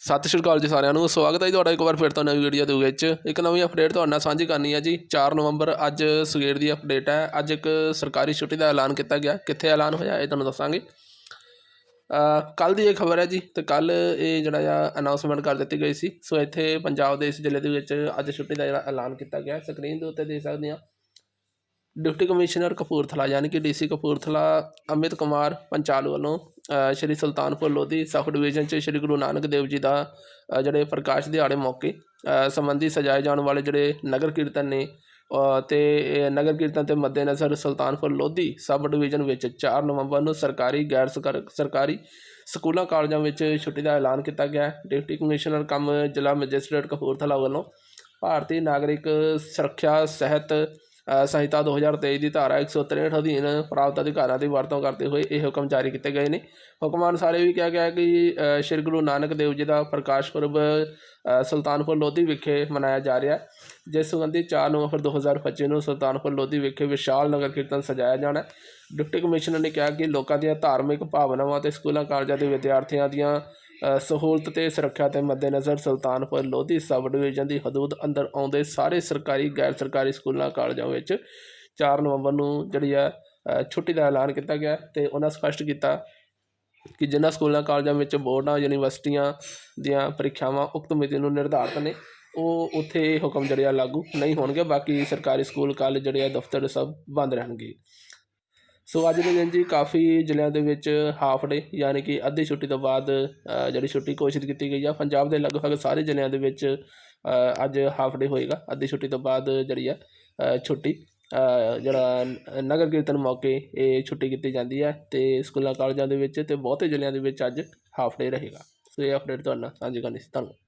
ਸਤਿ ਸ਼੍ਰੀ ਅਕਾਲ ਜੀ ਸਾਰਿਆਂ ਨੂੰ, ਸਵਾਗਤ ਹੈ ਜੀ ਤੁਹਾਡਾ ਇੱਕ ਵਾਰ ਫਿਰ ਤੋਂ ਨਵੀਂ ਵੀਡੀਓ ਦੇ ਵਿੱਚ। ਇੱਕ ਨਵੀਂ ਅਪਡੇਟ ਤੁਹਾਡੇ ਨਾਲ ਸਾਂਝੀ ਕਰਨੀ ਹੈ ਜੀ। 4 ਨਵੰਬਰ ਅੱਜ ਸਵੇਰ ਦੀ ਅਪਡੇਟ ਹੈ। ਅੱਜ ਇੱਕ ਸਰਕਾਰੀ ਛੁੱਟੀ ਦਾ ਐਲਾਨ ਕੀਤਾ ਗਿਆ। ਕਿੱਥੇ ਐਲਾਨ ਹੋਇਆ ਇਹ ਤੁਹਾਨੂੰ ਦੱਸਾਂਗੇ। ਕੱਲ ਦੀ ਇਹ ਖਬਰ ਹੈ ਜੀ ਤੇ ਕੱਲ ਇਹ ਜਿਹੜਾ ਆ ਅਨਾਉਂਸਮੈਂਟ ਕਰ ਦਿੱਤੀ ਗਈ ਸੀ। ਸੋ ਇੱਥੇ ਪੰਜਾਬ ਦੇ ਇਸ ਜ਼ਿਲ੍ਹੇ ਦੇ ਵਿੱਚ ਅੱਜ ਛੁੱਟੀ ਦਾ ਜਿਹੜਾ ਐਲਾਨ ਕੀਤਾ ਗਿਆ। ਸਕਰੀਨ ਦੇ ਉੱਤੇ ਦੇਖ ਸਕਦੇ ਹਾਂ। ਡਿਪਟੀ ਕਮਿਸ਼ਨਰ ਕਪੂਰਥਲਾ, ਯਾਨੀ ਕਿ ਡੀਸੀ ਕਪੂਰਥਲਾ, ਅਮਿਤ ਕੁਮਾਰ ਪੰਚਾਲ ਵੱਲੋਂ ਸ਼੍ਰੀ ਸੁਲਤਾਨਪੁਰ ਲੋਧੀ ਸਬ ਡਿਵੀਜ਼ਨ 'ਚ ਸ਼੍ਰੀ ਗੁਰੂ ਨਾਨਕ ਦੇਵ ਜੀ ਦਾ ਜਿਹੜੇ ਪ੍ਰਕਾਸ਼ ਦਿਹਾੜੇ ਮੌਕੇ ਸੰਬੰਧੀ ਸਜਾਏ ਜਾਣ ਵਾਲੇ ਜਿਹੜੇ ਨਗਰ ਕੀਰਤਨ ਨੇ ਅ, ਤੇ ਨਗਰ ਕੀਰਤਨ ਦੇ ਮੱਦੇਨਜ਼ਰ ਸੁਲਤਾਨਪੁਰ ਲੋਧੀ ਸਬ ਡਿਵੀਜ਼ਨ ਵਿੱਚ 4 ਨਵੰਬਰ ਨੂੰ ਸਰਕਾਰੀ ਗੈਰ ਸਰਕਾਰ- ਸਰਕਾਰੀ ਸਕੂਲਾਂ ਕਾਲਜਾਂ ਵਿੱਚ ਛੁੱਟੀ ਦਾ ਐਲਾਨ ਕੀਤਾ ਗਿਆ। ਡਿਪਟੀ ਕਮਿਸ਼ਨਰ ਕੰਮ ਜ਼ਿਲ੍ਹਾ ਮੈਜਿਸਟਰੇਟ ਕਪੂਰਥਲਾ ਵੱਲੋਂ ਭਾਰਤੀ ਨਾਗਰਿਕ ਸੁਰੱਖਿਆ ਸਹਿਤ ਸੰਹਿਤਾ 2023 ਦੀ ਧਾਰਾ 163 ਅਧੀਨ ਪ੍ਰਾਪਤ ਅਧਿਕਾਰਾਂ ਦੀ ਵਰਤੋਂ ਕਰਦੇ ਹੋਏ ਇਹ ਹੁਕਮ ਜਾਰੀ ਕੀਤੇ ਗਏ ਨੇ। ਹੁਕਮਾਂ ਅਨੁਸਾਰ ਇਹ ਵੀ ਕਿਹਾ ਗਿਆ ਹੈ ਕਿ ਸ਼੍ਰੀ ਗੁਰੂ ਨਾਨਕ ਦੇਵ ਜੀ ਦਾ ਪ੍ਰਕਾਸ਼ ਪੁਰਬ ਸੁਲਤਾਨਪੁਰ ਲੋਧੀ ਵਿਖੇ ਮਨਾਇਆ ਜਾ ਰਿਹਾ ਹੈ। ਜਿਸ ਸੰਬੰਧੀ 4 ਨਵੰਬਰ 2025 ਨੂੰ ਸੁਲਤਾਨਪੁਰ ਲੋਧੀ ਵਿਖੇ ਵਿਸ਼ਾਲ ਨਗਰ ਕੀਰਤਨ ਸਜਾਇਆ ਜਾਣਾ ਡਿਪਟੀ ਕਮਿਸ਼ਨਰ ਨੇ ਕਿਹਾ ਕਿ ਲੋਕਾਂ ਦੀਆਂ ਧਾਰਮਿਕ ਭਾਵਨਾਵਾਂ ਤੇ ਸਕੂਲਾਂ, ਕਾਲਜਾਂ ਦੇ ਵਿਦਿਆਰਥੀਆਂ ਦੀਆਂ ਸਹੂਲਤ ਤੇ ਸੁਰੱਖਿਆ ਦੇ ਮੱਦੇਨਜ਼ਰ ਸੁਲਤਾਨਪੁਰ ਲੋਧੀ ਸਬ ਡਿਵੀਜ਼ਨ ਦੀ ਹਦੂਦ ਅੰਦਰ ਆਉਂਦੇ ਸਾਰੇ ਸਰਕਾਰੀ, ਗੈਰ ਸਰਕਾਰੀ ਸਕੂਲਾਂ, ਕਾਲਜਾਂ ਵਿੱਚ 4 ਨਵੰਬਰ ਨੂੰ ਜਿਹੜੀ ਆ ਛੁੱਟੀ ਦਾ ਐਲਾਨ ਕੀਤਾ ਗਿਆ ਹੈ ਤੇ ਉਹਨਾਂ ਸਪਸ਼ਟ ਕੀਤਾ ਕਿ ਜਿਨ੍ਹਾਂ ਸਕੂਲਾਂ, ਕਾਲਜਾਂ ਵਿੱਚ ਬੋਰਡਾਂ, ਯੂਨੀਵਰਸਿਟੀਆਂ ਦੀਆਂ ਪ੍ਰੀਖਿਆਵਾਂ ਉਕਤ ਮਿਤੀ ਨੂੰ ਨਿਰਧਾਰਤ ਨੇ, ਉਹ ਉੱਥੇ ਇਹ ਹੁਕਮ ਜਿਹੜੇ ਆ ਲਾਗੂ ਨਹੀਂ ਹੋਣਗੇ, ਬਾਕੀ ਸਰਕਾਰੀ ਸਕੂਲ, ਕਾਲਜ ਜਿਹੜੇ ਆ, ਦਫ਼ਤਰ ਸਭ ਬੰਦ ਰਹਿਣਗੇ। ਸੋ ਅੱਜ ਦੇ ਦਿਨ ਜੀ ਕਾਫੀ ਜ਼ਿਲ੍ਹਿਆਂ ਦੇ ਵਿੱਚ ਹਾਫ ਡੇ, ਯਾਨੀ ਕਿ ਅੱਧੀ ਛੁੱਟੀ ਤੋਂ ਬਾਅਦ ਜਿਹੜੀ ਛੁੱਟੀ ਘੋਸ਼ਿਤ ਕੀਤੀ ਗਈ ਆ। ਪੰਜਾਬ ਦੇ ਲਗਭਗ ਸਾਰੇ ਜ਼ਿਲ੍ਹਿਆਂ ਦੇ ਵਿੱਚ ਅੱਜ ਹਾਫ ਡੇ ਹੋਏਗਾ, ਅੱਧੀ ਛੁੱਟੀ ਤੋਂ ਬਾਅਦ ਜਿਹੜੀ ਆ ਛੁੱਟੀ। ਜਿਹੜਾ ਨਗਰ ਕੀਰਤਨ ਮੌਕੇ ਇਹ ਛੁੱਟੀ ਕੀਤੀ ਜਾਂਦੀ ਹੈ ਤੇ ਸਕੂਲਾਂ, ਕਾਲਜਾਂ ਦੇ ਵਿੱਚ ਤੇ ਬਹੁਤੇ ਜ਼ਿਲ੍ਹਿਆਂ ਦੇ ਵਿੱਚ ਅੱਜ ਹਾਫ ਡੇ ਰਹੇਗਾ। ਸੋ ਇਹ ਅਪਡੇਟ ਤੁਹਾਡੇ ਨਾਲ ਸਾਂਝੀ ਕਰਨੀ ਸੀ। ਧੰਨਵਾਦ।